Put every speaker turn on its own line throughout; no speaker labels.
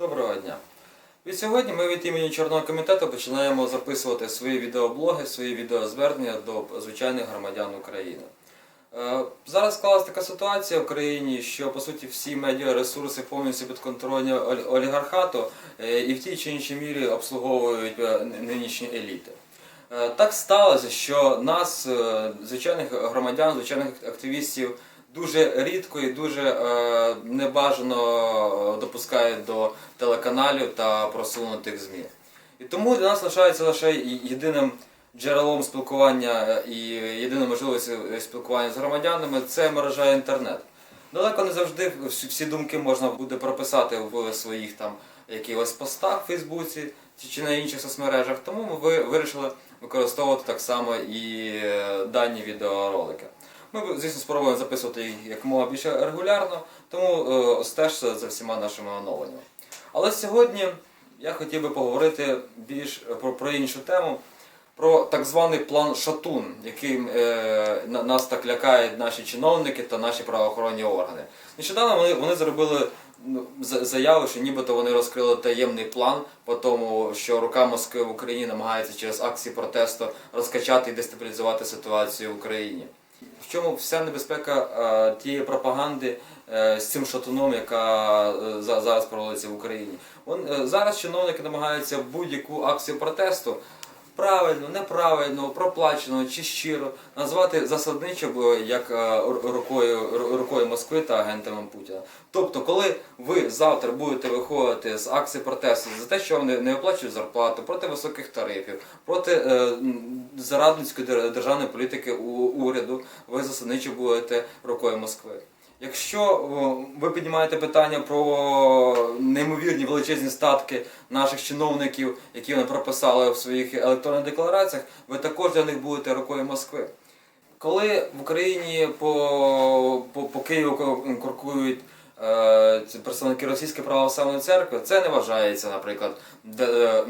Доброго дня. Від сьогодні ми від імені Чорного комітету починаємо записувати свої відеоблоги, свої відеозвернення до звичайних громадян України. Е, Зараз склалася така ситуація в країні, що по суті всі медіаресурси повністю підконтрольні олі- олігархату е, і в тій чи іншій мірі обслуговують е, нинішні еліти. Так сталося, що нас, звичайних громадян, звичайних активістів, дуже рідко і дуже е, небажано допускають до телеканалів та просунутих ЗМІ. І тому для нас лишається лише єдиним джерелом спілкування е, і єдиною можливістю спілкування з громадянами це мережа інтернет. Далеко не завжди всі думки можна буде прописати в своїх там якихось постах в Фейсбуці чи- на інших соцмережах, тому ми ви- вирішили використовувати так само і е, дані відеоролики. Ми, звісно, спробуємо записувати якомога більше регулярно, тому е, стежте за всіма нашими оновленнями. Але сьогодні я хотів би поговорити більш про, про іншу тему, про так званий план Шатун, яким е, на- нас так лякають наші чиновники та наші правоохоронні органи. Нещодавно вони, вони зробили ну, заяву, що нібито вони розкрили таємний план по тому, що рука Москви в Україні намагається через акції протесту розкачати і дестабілізувати ситуацію в Україні. В чому вся небезпека е, тієї пропаганди е, з цим шатуном, яка е, за- зараз проводиться в Україні? Зараз чиновники намагаються будь-яку акцію протесту правильно, неправильно, проплачено чи щиро назвати засадничо як е, рукою, рукою Москви та агентами Путіна. Тобто, коли ви завтра будете виходити з акції протесту за те, що не, не оплачують зарплату, проти високих тарифів, проти е, зарадницької державної політики у уряду, ви засадничо будете рукою Москви. Якщо ви піднімаєте питання про неймовірні величезні статки наших чиновників, які вони прописали в своїх електронних деклараціях, ви також для них будете рукою Москви. Коли в Україні по, по, по Києву куркують представники Російської православної церкви, це не вважається, наприклад, е, е,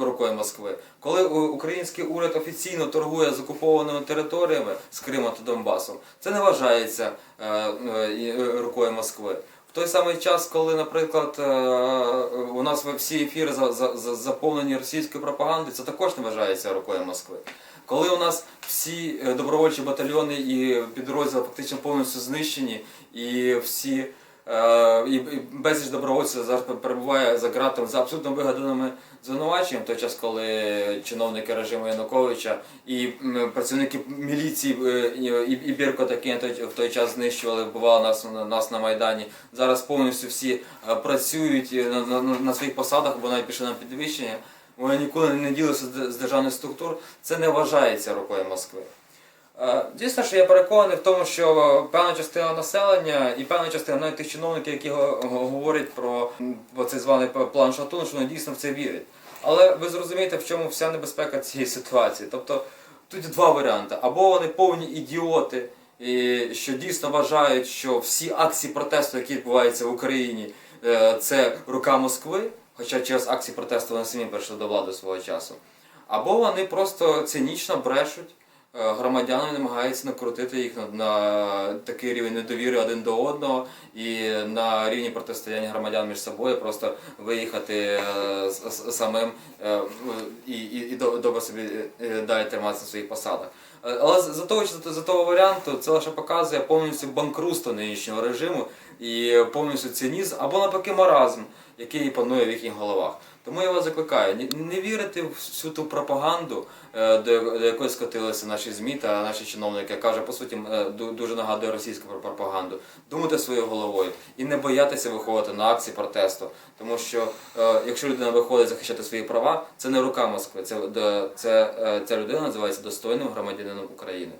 рукою Москви. Коли український уряд офіційно торгує з окупованими територіями з Кримом та Донбасом, це не вважається е, е, е, рукою Москви. В той самий час, коли, наприклад, е, у нас всі ефіри за- за- за- заповнені російською пропагандою, це також не вважається рукою Москви. Коли у нас всі е, добровольчі батальйони і підрозділи фактично повністю знищені, і всі е, і, і безліч добровольців зараз перебуває за ґратом за абсолютно вигаданими звинуваченням, той час, коли чиновники режиму Януковича і працівники міліції е, і, і, і Біркот, які на той, в той час знищували, вбивали нас, на- нас на Майдані, зараз повністю всі е, працюють е, на, на, на своїх посадах, бо навіть пішли на підвищення. Вони ніколи не ділися з з державних структур. Це не вважається рукою Москви. Е, Дійсно, що я переконаний в тому, що певна частина населення і певна частина навіть тих чиновників, які го- го- говорять про, цей званий план Шатуну, що вони дійсно в це вірять. Але ви зрозумієте, в чому вся небезпека цієї ситуації. Тобто тут два варіанти: або вони повні ідіоти, і що дійсно вважають, що всі акції протесту, які відбуваються в Україні, е, це рука Москви, хоча через акції протесту вони самі прийшли до влади свого часу. Або вони просто цинічно брешуть. Е, Громадяни намагаються накрутити їх на, такий рівень недовіри один до одного і на рівні протистояння громадян між собою просто виїхати е, самим е, і, і, і до- добре собі е, далі триматися на своїх посадах. Е, Але за того, за того варіанту це лише показує повністю банкрутство нинішнього режиму і повністю цинізм або навпаки маразм, який панує в їхніх головах. Тому я вас закликаю, не, вірити в всю ту пропаганду, е, до, якої скотилися наші ЗМІ та наші чиновники, яка вже по суті е, дуже нагадує російську про- пропаганду. Думайте своєю головою і не боятися виходити на акції протесту. Тому що е, якщо людина виходить захищати свої права, це не рука Москви, це, це, ця людина називається достойним громадянином України.